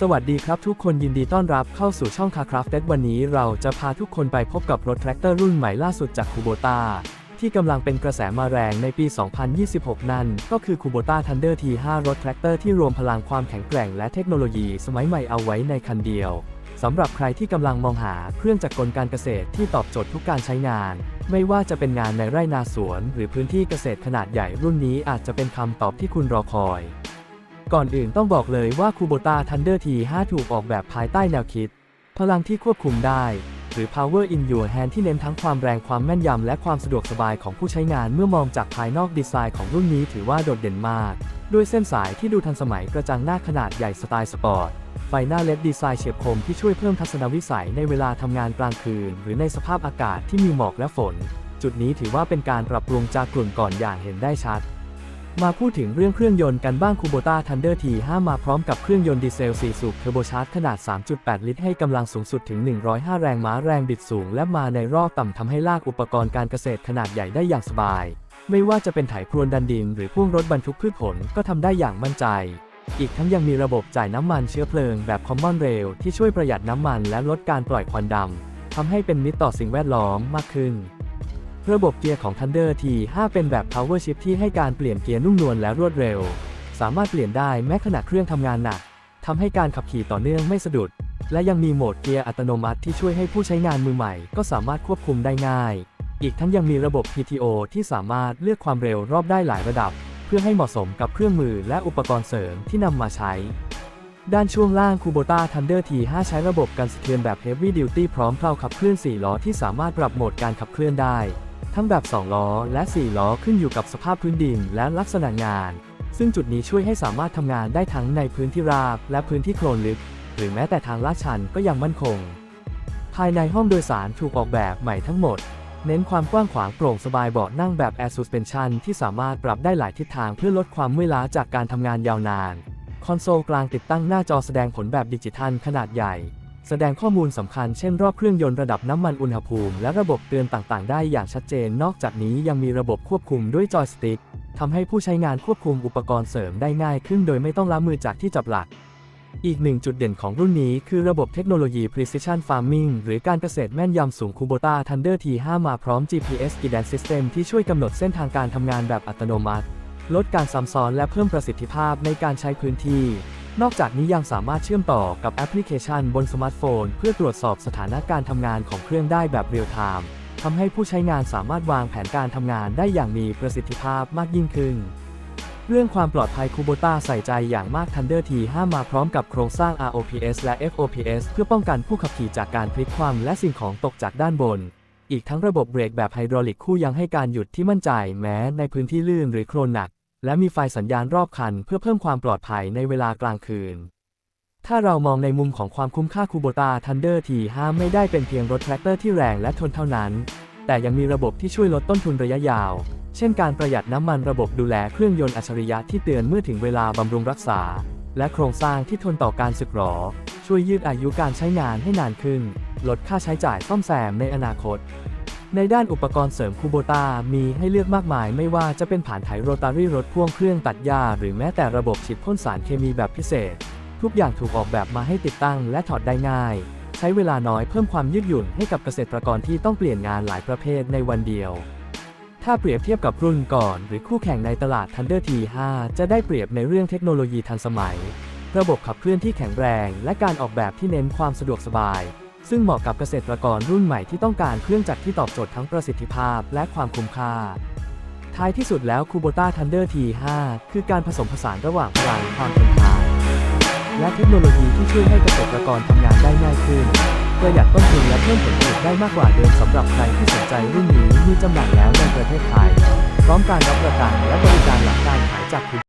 สวัสดีครับทุกคนยินดีต้อนรับเข้าสู่ช่องคาคราฟเต็วันนี้เราจะพาทุกคนไปพบกับรถแทรกเตอร์รุ่นใหม่ล่าสุดจากคูโบตาที่กำลังเป็นกระแสมาแรงในปี 2026 นั่น ก็คือ Kubota Thunder T5 รถแทรกเตอร์ที่รวมพลังความแข็งแกร่งและเทคโนโลยีสมัยใหม่เอาไว้ในคันเดียวสำหรับใครที่กำลังมองหาเครื่องจักรกลการเกษตรที่ตอบโจทย์ทุกการใช้งาน ไม่ว่าจะเป็นงานในไร่นาสวน หรือพื้นที่เกษตรขนาดใหญ่รุ่นนี้อาจจะเป็นคำตอบที่คุณรอคอย ก่อนอื่นต้องบอกเลยว่า Kubota Thunder T5 ถูกออกแบบภายใต้แนวคิด พลังที่ควบคุมได้ หรือ Power in Your Hand ที่เน้นทั้งความแรงความแม่นยำและความสะดวกสบายของผู้ใช้งานเมื่อมองจากภายนอกดีไซน์ของรุ่นนี้ถือว่าโดดเด่นมาก ด้วยเส้นสายที่ดูทันสมัยกระจังหน้าขนาดใหญ่สไตล์สปอร์ตไฟหน้าเล็ดดีไซน์เฉียบคมที่ช่วยเพิ่มทัศนวิสัยในเวลาทำงานกลางคืน หรือในสภาพอากาศที่มีหมอกและฝน จุดนี้ถือว่าเป็นการปรับปรุงจากกลุ่นก่อนอย่างเห็นได้ชัด มาพูดถึงเรื่องเครื่องยนต์กันบ้าง Kubota Thunder T5 มาพร้อมกับเครื่องยนต์ดีเซล 4 สูบเทอร์โบชาร์จขนาด 3.8 ลิตรให้กำลังสูงสุดถึง 105 แรงม้าแรงบิดสูง และมาในรอบต่ำทำให้ลากอุปกรณ์การเกษตรขนาดใหญ่ได้อย่างสบาย ไม่ว่าจะเป็นไถพรวนดันดิน หรือพ่วงรถบรรทุกพืชผลก็ทำได้อย่างมั่นใจ อีกทั้งยังมีระบบจ่ายน้ำมันเชื้อเพลิงแบบ Common Rail ที่ช่วยประหยัดน้ำมันและลดการปล่อยควันดำทำให้เป็นมิตรต่อสิ่งแวดล้อมมากขึ้น ระบบเกียร์ของ Thunder T5 เป็นแบบ Power Shift ที่ให้การเปลี่ยนเกียร์นุ่มนวลและรวดเร็ว สามารถเปลี่ยนได้แม้ขณะเครื่องทำงานหนักทำให้การขับขี่ต่อเนื่องไม่สะดุด และยังมีโหมดเกียร์อัตโนมัติที่ช่วยให้ผู้ใช้งานมือใหม่ ก็สามารถควบคุมได้ง่าย อีกทั้งยังมีระบบ PTO ที่สามารถเลือกความเร็วรอบได้หลายระดับ เพื่อให้เหมาะสมกับเครื่องมือและอุปกรณ์เสริมที่นำมาใช้ ด้านช่วงล่าง Kubota Thunder T5 ใช้ระบบการสะเทือนแบบ Heavy Duty พร้อมเพลาขับเคลื่อน 4 ล้อที่สามารถปรับโหมดการขับเคลื่อนได้ ทั้งแบบ 2 ล้อ และ 4 ล้อขึ้นอยู่กับสภาพพื้นดินและลักษณะงาน ซึ่งจุดนี้ช่วยให้สามารถทำงานได้ทั้งในพื้นที่ราบและพื้นที่โคลนลึก หรือแม้แต่ทางลาดชันก็ยังมั่นคง ภายในห้องโดยสารถูกออกแบบใหม่ทั้งหมด เน้นความกว้างขวางโปร่งสบายเบาะนั่งแบบ Air Suspension ที่สามารถปรับได้หลายทิศทางเพื่อลดความเมื่อยล้าจากการทำงานยาวนาน คอนโซลกลางติดตั้งหน้าจอแสดงผลแบบดิจิทัลขนาดใหญ่ แสดงข้อมูลสำคัญเช่นรอบเครื่องยนต์ระดับน้ำมันอุณหภูมิ และระบบเตือนต่างๆ ได้อย่างชัดเจน นอกจากนี้ยังมีระบบควบคุมด้วยจอยสติ๊กทำให้ผู้ใช้งานควบคุมอุปกรณ์เสริมได้ง่ายขึ้นโดยไม่ต้องล้ามือจากที่จับหลัก อีกหนึ่งจุดเด่นของรุ่นนี้คือระบบเทคโนโลยี Precision Farming หรือการเกษตรแม่นยำสูง Kubota Thunder T5 มาพร้อม GPS Guidance System ที่ช่วยกำหนดเส้นทางการทำงานแบบอัตโนมัติ ลดการซ้ำซ้อนและเพิ่มประสิทธิภาพในการใช้พื้นที่ นอกจากนี้ยังสามารถเชื่อมต่อกับแอปพลิเคชันบนสมาร์ทโฟน เพื่อตรวจสอบสถานะการทำงานของเครื่องได้แบบเรียลไทม์ทำให้ผู้ใช้งานสามารถวางแผนการทำงานได้อย่างมีประสิทธิภาพมากยิ่งขึ้น เรื่องความปลอดภัยคูโบต้าใส่ใจอย่างมาก Thunder T5 มาพร้อมกับโครงสร้าง ROPS และ FOPS เพื่อป้องกันผู้ขับขี่จากการพลิกคว่ำและสิ่งของตกจากด้านบน อีกทั้งระบบเบรกแบบไฮดรอลิกคู่ยังให้การหยุดที่มั่นใจ แม้ในพื้นที่ลื่นหรือโคลนหนัก และมีไฟสัญญาณรอบคันเพื่อเพิ่มความปลอดภัยในเวลากลางคืน ถ้าเรามองในมุมของความคุ้มค่าคูโบตา Thunder T5 ไม่ได้เป็นเพียงรถแทรกเตอร์ที่แรงและทนเท่านั้น แต่ยังมีระบบที่ช่วยลดต้นทุนระยะยาว เช่นการประหยัดน้ำมันระบบดูแลเครื่องยนต์อัจฉริยะที่เตือนเมื่อถึงเวลาบำรุงรักษา และโครงสร้างที่ทนต่อการสึกหรอ ช่วยยืดอายุการใช้งานให้นานขึ้น ลดค่าใช้จ่ายซ่อมแซมในอนาคต ในด้านอุปกรณ์เสริมคูโบตามีให้เลือกมากมาย ไม่ว่าจะเป็นผ่านไถโรตารี่รถพ่วงเครื่องตัดหญ้า หรือแม้แต่ระบบฉีดพ่นสารเคมีแบบพิเศษ ทุกอย่างถูกออกแบบมาให้ติดตั้งและถอดได้ง่าย ใช้เวลาน้อยเพิ่มความยืดหยุ่นให้กับเกษตรกรที่ต้องเปลี่ยนงานหลายประเภทในวันเดียว ถ้าเปรียบเทียบกับรุ่นก่อน หรือคู่แข่งในตลาด Thunder T5 จะได้เปรียบในเรื่องเทคโนโลยีทันสมัย ระบบขับเคลื่อนที่แข็งแรง และการออกแบบที่เน้นความสะดวกสบาย ซึ่งเหมาะกับเกษตรกรรุ่นใหม่ที่ต้องการเครื่องจักรที่ตอบโจทย์ทั้งประสิทธิภาพและความคุ้มค่า ท้ายที่สุดแล้ว Kubota Thunder T5 คือการผสมผสานระหว่างพลังความทนทานและเทคโนโลยีที่ช่วยให้เกษตรกรทำงานได้ง่ายขึ้นประหยัดต้นทุนและเพิ่มผลผลิตได้มากกว่าเดิมสำหรับใครที่สนใจรุ่นนี้มีจำหน่ายแล้วในประเทศไทย พร้อมการรับประกันและบริการหลังการขายจากคุณ